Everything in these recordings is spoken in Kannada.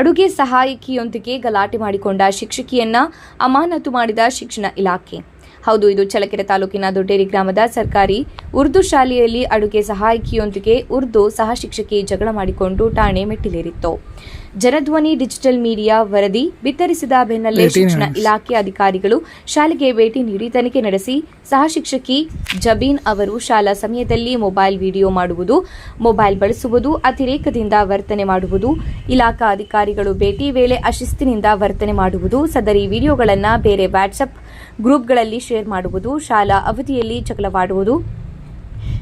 ಅಡುಗೆ ಸಹಾಯಕಿಯೊಂದಿಗೆ ಗಲಾಟೆ ಮಾಡಿಕೊಂಡ ಶಿಕ್ಷಕಿಯನ್ನ ಅಮಾನತು ಮಾಡಿದ ಶಿಕ್ಷಣ ಇಲಾಖೆ. ಹೌದು, ಇದು ಚಳಕೆರೆ ತಾಲೂಕಿನ ದೊಡ್ಡೇರಿ ಗ್ರಾಮದ ಸರ್ಕಾರಿ ಉರ್ದು ಶಾಲೆಯಲ್ಲಿ ಅಡುಗೆ ಸಹಾಯಕಿಯೊಂದಿಗೆ ಉರ್ದು ಸಹ ಶಿಕ್ಷಕಿ ಜಗಳ ಮಾಡಿಕೊಂಡು ಠಾಣೆ ಮೆಟ್ಟಿಲೇರಿತ್ತು. ಜನಧ್ವನಿ ಡಿಜಿಟಲ್ ಮೀಡಿಯಾ ವರದಿ ಬಿತ್ತರಿಸಿದ ಬೆನ್ನಲ್ಲೇ ಶಿಕ್ಷಣ ಇಲಾಖೆ ಅಧಿಕಾರಿಗಳು ಶಾಲೆಗೆ ಭೇಟಿ ನೀಡಿ ತನಿಖೆ ನಡೆಸಿ ಸಹ ಶಿಕ್ಷಕಿ ಜಬೀನ್ ಅವರು ಶಾಲಾ ಸಮಯದಲ್ಲಿ ಮೊಬೈಲ್ ವಿಡಿಯೋ ಮಾಡುವುದು ಮೊಬೈಲ್ ಬಳಸುವುದು ಅತಿರೇಕದಿಂದ ವರ್ತನೆ ಮಾಡುವುದು ಇಲಾಖಾ ಅಧಿಕಾರಿಗಳು ಭೇಟಿ ವೇಳೆ ಅಶಿಸ್ತಿನಿಂದ ವರ್ತನೆ ಮಾಡುವುದು ಸದರಿ ವಿಡಿಯೋಗಳನ್ನು ಬೇರೆ ವಾಟ್ಸಪ್ ಗ್ರೂಪ್ಗಳಲ್ಲಿ ಶೇರ್ ಮಾಡುವುದು ಶಾಲಾ ಅವಧಿಯಲ್ಲಿ ಜಗಳವಾಡುವುದು.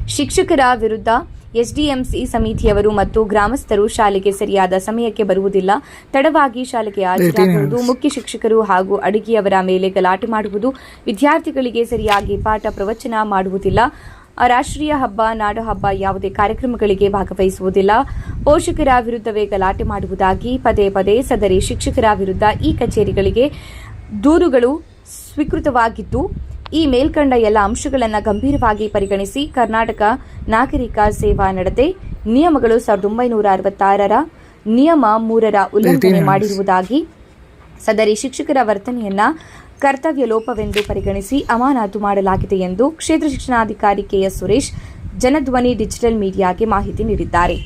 ಶಿಕ್ಷಕರ ವಿರುದ್ಧ ಎಸ್ಡಿಎಂಸಿ ಸಮಿತಿಯವರು ಮತ್ತು ಗ್ರಾಮಸ್ಥರು ಶಾಲೆಗೆ ಸರಿಯಾದ ಸಮಯಕ್ಕೆ ಬರುವುದಿಲ್ಲ. ತಡವಾಗಿ ಶಾಲೆಗೆ ಹಾಜರಾಗುವುದು ಮುಖ್ಯ ಶಿಕ್ಷಕರು ಹಾಗೂ ಅಡುಗೆಯವರ ಮೇಲೆ ಗಲಾಟೆ ಮಾಡುವುದು ವಿದ್ಯಾರ್ಥಿಗಳಿಗೆ ಸರಿಯಾಗಿ ಪಾಠ ಪ್ರವಚನ ಮಾಡುವುದಿಲ್ಲ. ರಾಷ್ಟ್ರೀಯ ಹಬ್ಬ ನಾಡು ಹಬ್ಬ ಯಾವುದೇ ಕಾರ್ಯಕ್ರಮಗಳಿಗೆ ಭಾಗವಹಿಸುವುದಿಲ್ಲ. ಪೋಷಕರ ವಿರುದ್ಧವೇ ಗಲಾಟೆ ಮಾಡುವುದಾಗಿ ಪದೇ ಪದೇ ಸದರಿ ಶಿಕ್ಷಕರ ವಿರುದ್ಧ ಈ ಕಚೇರಿಗಳಿಗೆ ದೂರುಗಳು ಸ್ವೀಕೃತವಾಗಿದ್ದು ಈ ಮೇಲ್ಕಂಡ ಎಲ್ಲ ಅಂಶಗಳನ್ನು ಗಂಭೀರವಾಗಿ ಪರಿಗಣಿಸಿ ಕರ್ನಾಟಕ ನಾಗರಿಕ ಸೇವಾ ನಡತೆ. ನಿಯಮಗಳು ಸಾವಿರದ ಒಂಬೈನೂರ ಅರವತ್ತಾರರ ನಿಯಮ ಮೂರರ ಉಲ್ಲಂಘನೆ ಮಾಡಿರುವುದಾಗಿ ಸದರಿ ಶಿಕ್ಷಕರ ವರ್ತನೆಯನ್ನ ಕರ್ತವ್ಯ ಲೋಪವೆಂದು ಪರಿಗಣಿಸಿ ಅಮಾನತು ಮಾಡಲಾಗಿದೆ ಎಂದು ಕ್ಷೇತ್ರ ಶಿಕ್ಷಣಾಧಿಕಾರಿ ಕೆಎಸ್ ಸುರೇಶ್ ಜನಧ್ವನಿ ಡಿಜಿಟಲ್ ಮೀಡಿಯಾಗೆ ಮಾಹಿತಿ ನೀಡಿದ್ದಾರೆ.